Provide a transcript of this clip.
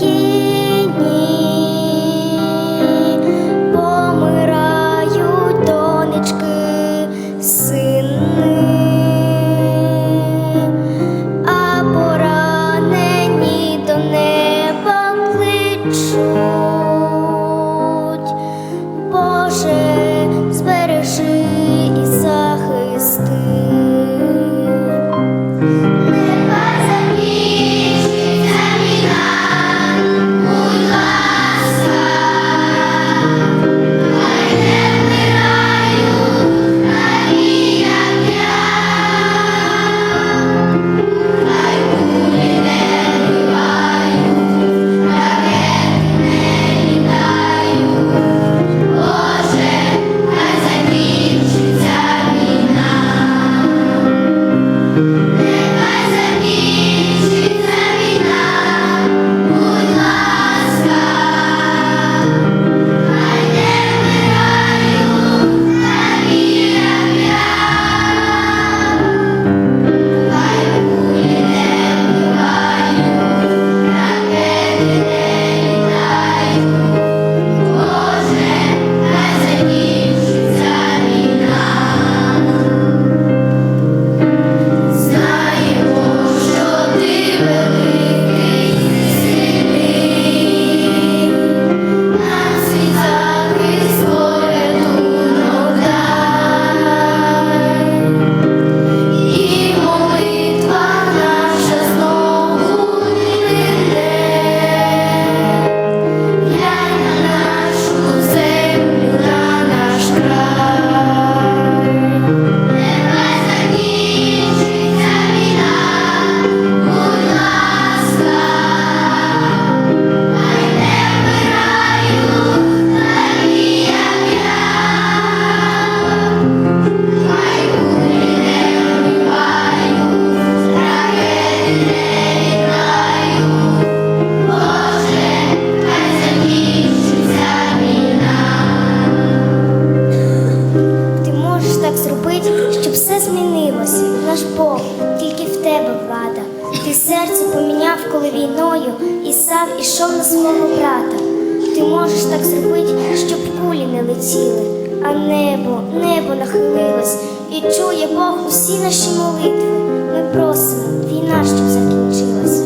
に。серце поміняв, коли війною і сам ішов на свого брата. Ти можеш так зробити, щоб кулі не летіли, а небо, небо нахилилось, і чує Бог усі наші молитви. Ми просимо, війна щоб закінчилась.